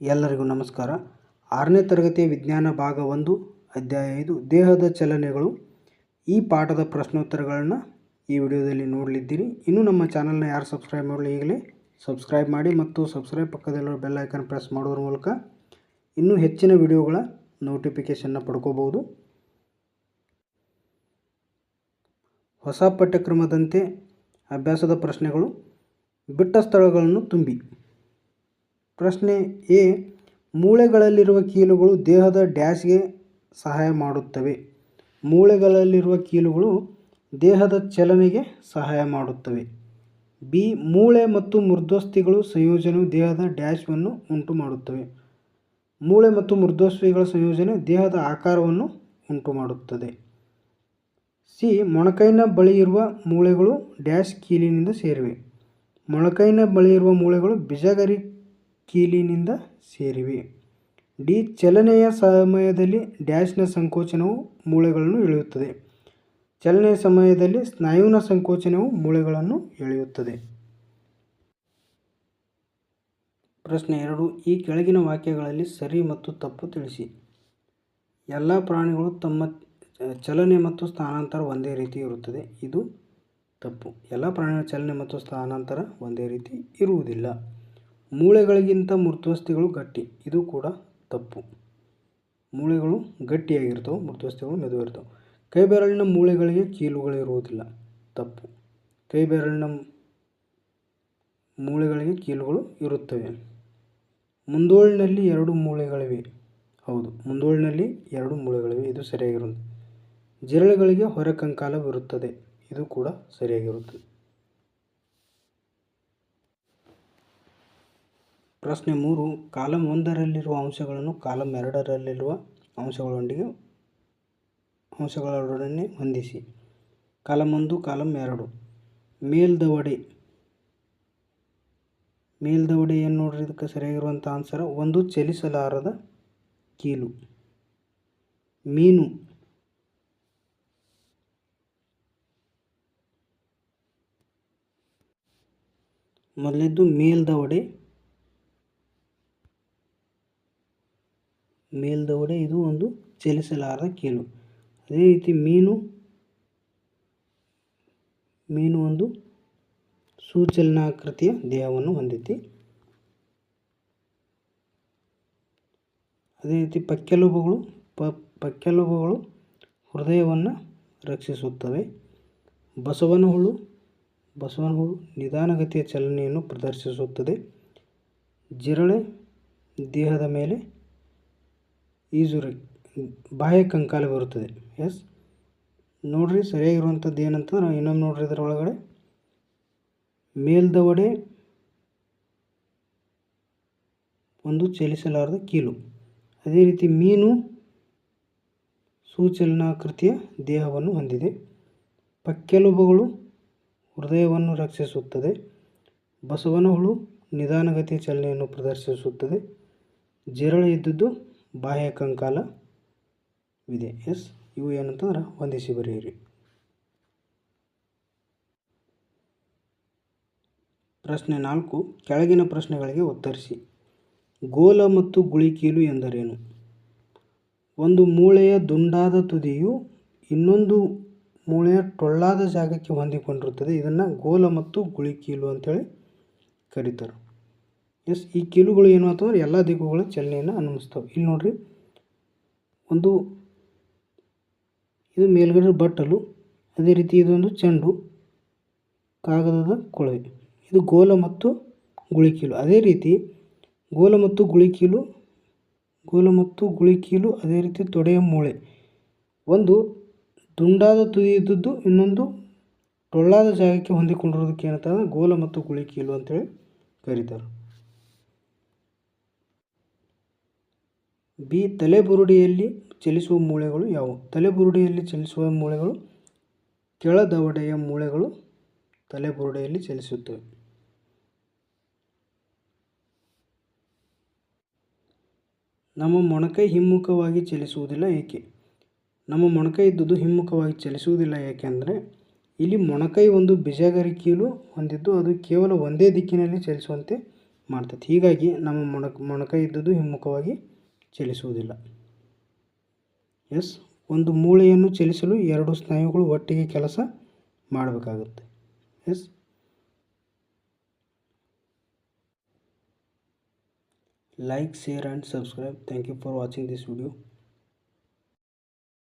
ಎಲ್ಲರಿಗೂ ನಮಸ್ಕಾರ. ಆರನೇ ತರಗತಿಯ ವಿಜ್ಞಾನ ಭಾಗ ಒಂದು, ಅಧ್ಯಾಯ ಐದು, ದೇಹದ ಚಲನೆಗಳು. ಈ ಪಾಠದ ಪ್ರಶ್ನೋತ್ತರಗಳನ್ನು ಈ ವಿಡಿಯೋದಲ್ಲಿ ನೋಡಲಿದ್ದೀರಿ. ಇನ್ನೂ ನಮ್ಮ ಚಾನಲ್ನ ಯಾರು ಸಬ್ಸ್ಕ್ರೈಬ್ ಮಾಡಲಿ ಈಗಲೇ, ಸಬ್ಸ್ಕ್ರೈಬ್ ಮಾಡಿ ಮತ್ತು ಸಬ್ಸ್ಕ್ರೈಬ್ ಪಕ್ಕದಲ್ಲಿರೋ ಬೆಲ್ ಐಕನ್ ಪ್ರೆಸ್ ಮಾಡೋದ್ರ ಮೂಲಕ ಇನ್ನೂ ಹೆಚ್ಚಿನ ವಿಡಿಯೋಗಳ ನೋಟಿಫಿಕೇಷನ್ನ ಪಡ್ಕೋಬೋದು ಹೊಸ ಪಠ್ಯಕ್ರಮದಂತೆ ಅಭ್ಯಾಸದ ಪ್ರಶ್ನೆಗಳು, ಬಿಟ್ಟ ಸ್ಥಳಗಳನ್ನು ತುಂಬಿ. ಪ್ರಶ್ನೆ ಎ, ಮೂಳೆಗಳಲ್ಲಿರುವ ಕೀಲುಗಳು ದೇಹದ ಡ್ಯಾಶ್ಗೆ ಸಹಾಯ ಮಾಡುತ್ತವೆ. ಮೂಳೆಗಳಲ್ಲಿರುವ ಕೀಲುಗಳು ದೇಹದ ಚಲನೆಗೆ ಸಹಾಯ ಮಾಡುತ್ತವೆ. ಬಿ, ಮೂಳೆ ಮತ್ತು ಮೃದ್ವಸ್ಥಿಗಳು ಸಂಯೋಜನೆಯು ದೇಹದ ಡ್ಯಾಶ್ವನ್ನು ಉಂಟು ಮಾಡುತ್ತವೆ ಮೂಳೆ ಮತ್ತು ಮೃದ್ವಸ್ಥಿಗಳ ಸಂಯೋಜನೆ ದೇಹದ ಆಕಾರವನ್ನು ಉಂಟು ಮಾಡುತ್ತದೆ ಸಿ, ಮೊಣಕೈನ ಬಳಿ ಇರುವ ಮೂಳೆಗಳು ಡ್ಯಾಶ್ ಕೀಲಿನಿಂದ ಸೇರಿವೆ. ಮೊಣಕೈನ ಬಳಿ ಇರುವ ಮೂಳೆಗಳು ಬಿಜಗರಿ ಕೀಲಿನಿಂದ ಸೇರಿವೆ. ಡಿ ಚಲನೆಯ ಸಮಯದಲ್ಲಿ ಡ್ಯಾಶ್ನ ಸಂಕೋಚನವು ಮೂಳೆಗಳನ್ನು ಎಳೆಯುತ್ತದೆ. ಚಲನೆಯ ಸಮಯದಲ್ಲಿ ಸ್ನಾಯುವಿನ ಸಂಕೋಚನವು ಮೂಳೆಗಳನ್ನು ಎಳೆಯುತ್ತದೆ. ಪ್ರಶ್ನೆ ಎರಡು. ಈ ಕೆಳಗಿನ ವಾಕ್ಯಗಳಲ್ಲಿ ಸರಿ ಮತ್ತು ತಪ್ಪು ತಿಳಿಸಿ. ಎಲ್ಲ ಪ್ರಾಣಿಗಳು ತಮ್ಮ ಚಲನೆ ಮತ್ತು ಸ್ಥಾನಾಂತರ ಒಂದೇ ರೀತಿ ಇರುತ್ತದೆ. ಇದು ತಪ್ಪು. ಎಲ್ಲ ಪ್ರಾಣಿಗಳ ಚಲನೆ ಮತ್ತು ಸ್ಥಾನಾಂತರ ಒಂದೇ ರೀತಿ ಇರುವುದಿಲ್ಲ. ಮೂಳೆಗಳಿಗಿಂತ ಮೃತ್ವಸ್ಥಿಗಳು ಗಟ್ಟಿ. ಇದು ಕೂಡ ತಪ್ಪು. ಮೂಳೆಗಳು ಗಟ್ಟಿಯಾಗಿರ್ತವೆ ಮೃತ್ವಸ್ಥಿಗಳು ಮೆದುವಿರ್ತವೆ ಕೈಬೆರಳಿನ ಕೈ ಬೆರಳಿನ ಮೂಳೆಗಳಿಗೆ ಕೀಲುಗಳಿರುವುದಿಲ್ಲ ತಪ್ಪು. ಕೈ ಬೆರಳಿನ ಮೂಳೆಗಳಿಗೆ ಕೀಲುಗಳು ಇರುತ್ತವೆ. ಮುಂದೋಳಿನಲ್ಲಿ ಎರಡು ಮೂಳೆಗಳಿವೆ. ಹೌದು, ಮುಂದೋಳಿನಲ್ಲಿ ಎರಡು ಮೂಳೆಗಳಿವೆ. ಇದು ಸರಿಯಾಗಿರುತ್ತದೆ. ಜಿರಳೆಗಳಿಗೆ ಹೊರಕಂಕಾಲವಿರುತ್ತದೆ ಇದು ಕೂಡ ಸರಿಯಾಗಿರುತ್ತದೆ. ಪ್ರಶ್ನೆ ಮೂರು ಕಾಲಮ್ ಒಂದರಲ್ಲಿರುವ ಅಂಶಗಳನ್ನು ಕಾಲಮ್ ಎರಡರಲ್ಲಿರುವ ಅಂಶಗಳೊಂದಿಗೆ ಅಂಶಗಳೊಡನೆ ಹೊಂದಿಸಿ. ಕಾಲಮ್ ಒಂದು ಕಾಲಮ್ ಎರಡು. ಮೇಲ್ದವಡೆ ಮೇಲ್ದವಡೆ ಏನು ನೋಡ್ರಿ ಇದಕ್ಕೆ ಸರಿಯಾಗಿರುವಂಥ ಆನ್ಸರ್ ಒಂದು, ಚಲಿಸಲಾರದ ಕೀಲು. ಮೀನು. ಮೊದಲಿದ್ದು ಮೇಲ್ದವಡೆ ಮೇಲ್ದವಡೆ ಇದು ಒಂದು ಚಲಿಸಲಾರದ ಕೀಲು ಅದೇ ರೀತಿ ಮೀನು ಮೀನು ಒಂದು ಸೂಚಲನಾಕೃತಿಯ ದೇಹವನ್ನು ಹೊಂದಿದೆ. ಅದೇ ರೀತಿ ಪಕ್ಕೆಲುಬುಗಳು, ಪ, ಪಕ್ಕೆಲುಬುಗಳು ಹೃದಯವನ್ನು ರಕ್ಷಿಸುತ್ತವೆ. ಬಸವನ ಹುಳು ಬಸವನ ಹುಳು ನಿಧಾನಗತಿಯ ಚಲನೆಯನ್ನು ಪ್ರದರ್ಶಿಸುತ್ತದೆ. ಜಿರಳೆ ದೇಹದ ಮೇಲೆ ಈಜುರ, ಬಾಹ್ಯ ಕಂಕಾಲ ಬರುತ್ತದೆ. ಎಸ್? ನೋಡ್ರಿ, ಸರಿಯಾಗಿರುವಂಥದ್ದು ಏನಂತಂದ್ರೆ ಇನ್ನೊಮ್ಮೆ ನೋಡ್ರಿ ಇದರ ಒಳಗಡೆ. ಮೇಲ್ದವಡೆ ಒಂದು ಚಲಿಸಲಾರದ ಕೀಲು. ಅದೇ ರೀತಿ ಮೀನು ಸೂಚಲನಾಕೃತಿಯ ದೇಹವನ್ನು ಹೊಂದಿದೆ. ಪಕ್ಕೆಲುಬುಗಳು ಹೃದಯವನ್ನು ರಕ್ಷಿಸುತ್ತದೆ. ಬಸವನ ಹುಳು ನಿಧಾನಗತಿಯ ಚಲನೆಯನ್ನು ಪ್ರದರ್ಶಿಸುತ್ತದೆ. ಜಿರಳೆ ಇದ್ದದ್ದು ಬಾಹ್ಯ ಕಂಕಾಲವಿದೆ ಎಸ್ ಇವು ಏನಂತಂದ್ರೆ ಹೊಂದಿಸಿ ಬರೆಯಿರಿ ಪ್ರಶ್ನೆ ನಾಲ್ಕು, ಕೆಳಗಿನ ಪ್ರಶ್ನೆಗಳಿಗೆ ಉತ್ತರಿಸಿ. ಗೋಲ ಮತ್ತು ಗುಳಿಕೀಲು ಎಂದರೇನು? ಒಂದು ಮೂಳೆಯ ದುಂಡಾದ ತುದಿಯು ಇನ್ನೊಂದು ಮೂಳೆಯ ಟೊಳ್ಳಾದ ಜಾಗಕ್ಕೆ ಹೊಂದಿಕೊಂಡಿರುತ್ತದೆ. ಇದನ್ನು ಗೋಲ ಮತ್ತು ಗುಳಿಕೀಲು ಅಂತೇಳಿ ಕರೀತಾರೆ. ಎಸ್, ಈ ಕೀಲುಗಳು ಏನು ಅಂತಂದ್ರೆ ಎಲ್ಲ ದಿಕ್ಕುಗಳ ಚಲನೆಯನ್ನು ಅನುಮಿಸ್ತವೆ ಇಲ್ಲಿ ನೋಡ್ರಿ, ಒಂದು ಇದು ಮೇಲ್ಗಡೆ ಬಟ್ಟಲು, ಅದೇ ರೀತಿ ಇದೊಂದು ಚೆಂಡು, ಕಾಗದದ ಕೊಳವೆ. ಇದು ಗೋಲ ಮತ್ತು ಗುಳಿಕೀಲು ಅದೇ ರೀತಿ ಗೋಲ ಮತ್ತು ಗುಳಿಕೀಲು ಗೋಲ ಮತ್ತು ಗುಳಿಕೀಲು ಅದೇ ರೀತಿ ತೊಡೆಯ ಮೂಳೆ. ಒಂದು ದುಂಡಾದ ತುದಿ ಇದ್ದದ್ದು, ಇನ್ನೊಂದು ಟೊಳ್ಳಾದ ಜಾಗಕ್ಕೆ ಹೊಂದಿಕೊಂಡಿರೋದಕ್ಕೆ ಏನಂತಂದ್ರೆ ಗೋಲ ಮತ್ತು ಗುಳಿಕೀಲು ಅಂತೇಳಿ ಕರೀತಾರೆ. ಬಿ, ತಲೆಬುರುಡೆಯಲ್ಲಿ ಚಲಿಸುವ ಮೂಳೆಗಳು ಯಾವುವು? ತಲೆಬುರುಡೆಯಲ್ಲಿ ಚಲಿಸುವ ಮೂಳೆಗಳು, ಕೆಳದವಡೆಯ ಮೂಳೆಗಳು ತಲೆಬುರುಡೆಯಲ್ಲಿ ಚಲಿಸುತ್ತವೆ. ನಮ್ಮ ಮೊಣಕೈ ಹಿಮ್ಮುಖವಾಗಿ ಚಲಿಸುವುದಿಲ್ಲ ಏಕೆ? ನಮ್ಮ ಮೊಣಕೈ ಇದ್ದುದು ಹಿಮ್ಮುಖವಾಗಿ ಚಲಿಸುವುದಿಲ್ಲ ಏಕೆಂದರೆ, ಇಲ್ಲಿ ಮೊಣಕೈ ಒಂದು ಬಿಜಾಗರಿಕೆಯಲು ಹೊಂದಿದ್ದು, ಅದು ಕೇವಲ ಒಂದೇ ದಿಕ್ಕಿನಲ್ಲಿ ಚಲಿಸುವಂತೆ ಮಾಡ್ತದೆ. ಹೀಗಾಗಿ ನಮ್ಮ ಮೊಣಕ, ಮೊಣಕೈ ಇದ್ದದ್ದು ಹಿಮ್ಮುಖವಾಗಿ ಚಲಿಸುವುದಿಲ್ಲ. ಎಸ್, ಒಂದು ಮೂಳೆಯನ್ನು ಚಲಿಸಲು ಎರಡು ಸ್ನಾಯುಗಳು ಒಟ್ಟಿಗೆ ಕೆಲಸ ಮಾಡಬೇಕಾಗುತ್ತೆ. Yes, like, share, and subscribe. Thank you for watching this video.